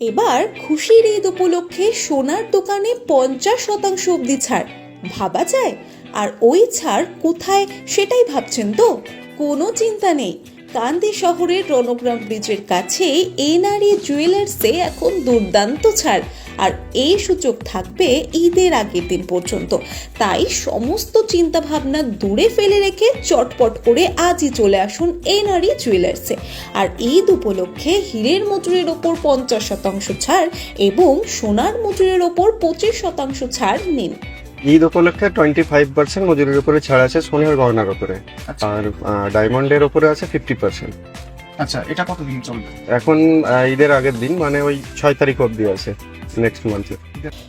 এবার খুশির ঈদ উপলক্ষে সোনার দোকানে পঞ্চাশ শতাংশ অবধি ছাড়। ভাবা যায়? আর ওই ছাড় কোথায় সেটাই ভাবছেন তো? কোনো চিন্তা নেই। কান্দি শহরের রণগ্রাম ব্রিজের কাছে এনআরই জুয়েলার্সে এখন দুর্দান্ত ছাড়। আর এই সুযোগ থাকবে ঈদের আগের দিন পর্যন্ত। তাই সমস্ত চিন্তা ভাবনা দূরে ফেলে রেখে চটপট করে আজই চলে আসুন এনআরই জুয়েলার্সে। আর ঈদ উপলক্ষে হীরের মজুরির ওপর পঞ্চাশ শতাংশ ছাড় এবং সোনার মজুরির ওপর পঁচিশ শতাংশ ছাড় নিন। ঈদ উপলক্ষে টোয়েন্টি ফাইভ পার্সেন্ট মজুরির উপরে ছাড় আছে সোনার গয়নার উপরে। আচ্ছা। আর ডায়মন্ডের উপরে আছে ফিফটি পার্সেন্ট আচ্ছা এটা কতদিন চলবে? এখন ঈদের আগের দিন মানে ওই ছয় তারিখ অব্দি আছে। নেক্সট মান্থে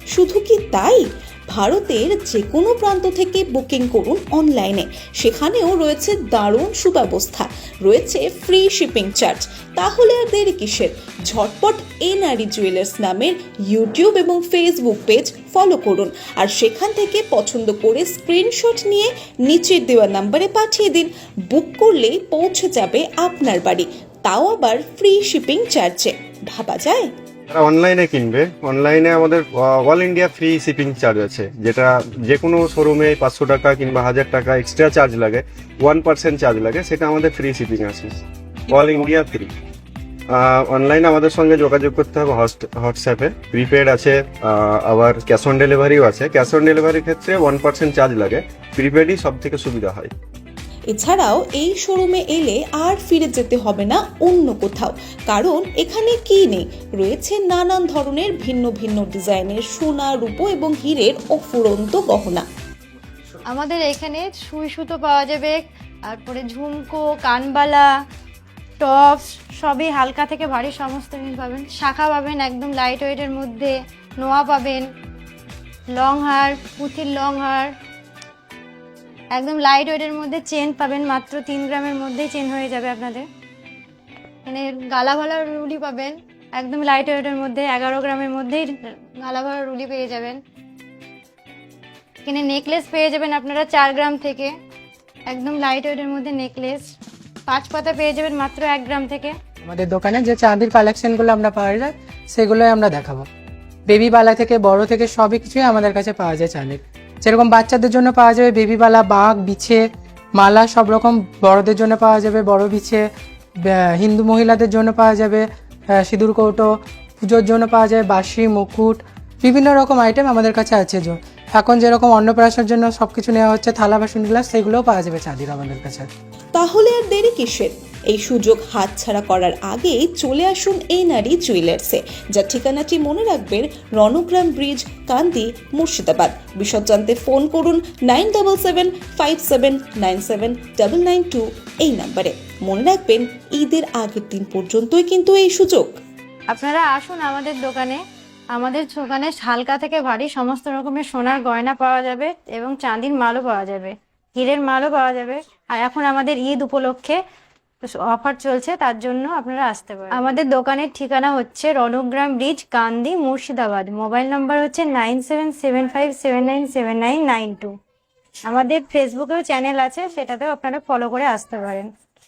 শুধু কি তাই? ভারতের যে কোনো প্রান্ত থেকে বুকিং করুন অনলাইনে। সেখানেও রয়েছে দারুণ সুব্যবস্থা। রয়েছে ফ্রি শিপিং চার্জ তাহলে আর দেরি কিসের? ঝটপট এনআরই জুয়েলার্স নামের ইউটিউব এবং ফেসবুক পেজ ফলো করুন। আর সেখান থেকে পছন্দ করে স্ক্রিনশট নিয়ে নিচের দেওয়া নাম্বারে পাঠিয়ে দিন। বুক করলেই পৌঁছে যাবে আপনার বাড়ি। তাও আবার ফ্রি শিপিং চার্জে ভাবা যায়? যারা অনলাইনে কিনবে। অনলাইনে আমাদের all India free shipping charge আছে, যেটা যে কোনো শোরুমে পাঁচশো টাকা কিংবা হাজার টাকা এক্সট্রা চার্জ লাগে ওয়ান পার্সেন্ট চার্জ লাগে, সেটা আমাদের ফ্রি শিপিং আছে। অল ইন্ডিয়া ফ্রি অনলাইনে আমাদের সঙ্গে যোগাযোগ করতে হবে হোয়াটসঅ্যাপে প্রিপেড আছে আবার ক্যাশ অন ডেলিভারিও আছে। ক্যাশ অন ডেলিভারির ক্ষেত্রে ওয়ান পার্সেন্ট চার্জ লাগে। প্রিপেডই সব থেকে সুবিধা হয়। এছাড়াও এই শোরুমে এলে আর ফিরে যেতে হবে না অন্য কোথাও। কারণ এখানে কি নেই? রয়েছে নানান ধরনের ভিন্ন ভিন্ন ডিজাইনের সোনা, রূপো এবং হীরের অফুরন্ত গহনা। আমাদের এখানে সুই সুতো পাওয়া যাবে, তারপরে ঝুমকো, কানবালা, টপস, সবই হালকা থেকে ভারী সমস্ত জিনিস পাবেন। শাখা পাবেন একদম লাইট ওয়েটের মধ্যে, নোয়া পাবেন লং হার পুঁথির লং হার একদম লাইট ওয়েটের মধ্যে চেন পাবেন, মাত্র তিন গ্রামের মধ্যেই চেন হয়ে যাবে আপনাদের। এখানে গালা ভালা রুলি পাবেন, একদম লাইট ওয়েটের মধ্যে, এগারো গ্রামের মধ্যেই গালা ভালা রুলি পেয়ে যাবেন। এখানে নেকলেস পেয়ে যাবেন আপনারা চার গ্রাম থেকে। একদম লাইট ওয়েটের মধ্যে নেকলেস পাঁচ পাতা পেয়ে যাবেন মাত্র এক গ্রাম থেকে। আমাদের দোকানে যে চাঁদির কালেকশনগুলো আমরা পাওয়া যায়, সেগুলোই আমরা দেখাবো। বেবি বালা থেকে বড় থেকে সবই কিছুই আমাদের কাছে পাওয়া যায় চাঁদির। যেরকম বাচ্চাদের জন্য পাওয়া যাবে বেবি বালা বাঁক বিছে, মালা, সব রকম বড়দের জন্য পাওয়া যাবে, বড় বিছে হিন্দু মহিলাদের জন্য পাওয়া যাবে সিঁদুর, কৌটো, পুজোর জন্য পাওয়া যায় বাঁশি, মুকুট, বিভিন্ন রকম আইটেম আমাদের কাছে আছে যে। এখন যেরকম অন্নপ্রাশনের জন্য সব কিছু নেওয়া হচ্ছে, থালা, বাসন, গ্লাস, সেগুলোও পাওয়া যাবে চাঁদির আমাদের কাছে। তাহলে আর দেরি কিসের? এই সুযোগ হাতছাড়া করার আগেই চলে আসুন এই নারী জুয়েলার্সে, যার ঠিকানাটি মনে রাখবেন রণগ্রাম ব্রিজ, কান্দি, মুর্শিদাবাদ। বিশদ জানতে ফোন করুন nine double seven five seven nine seven double nine two এই নাম্বারে। মনে রাখবেন, ঈদের আগের দিন পর্যন্তই কিন্তু এই সুযোগ। আপনারা আসুন আমাদের দোকানে। আমাদের দোকানে হালকা থেকে ভারী সমস্ত রকমের সোনার গয়না পাওয়া যাবে এবং চাঁদির মালও পাওয়া যাবে। হীরের মালও পাওয়া যাবে। আর এখন আমাদের ঈদ উপলক্ষে অফার চলছে, তার জন্য আপনারা আসতে পারেন। আমাদের দোকানের ঠিকানা হচ্ছে Ranagram bridge Kandi, Murshidabad. Mobile number হচ্ছে nine seven seven five seven nine seven nine nine two আমাদের ফেসবুকেও চ্যানেল আছে, সেটাতেও আপনারা ফলো করে আসতে পারেন।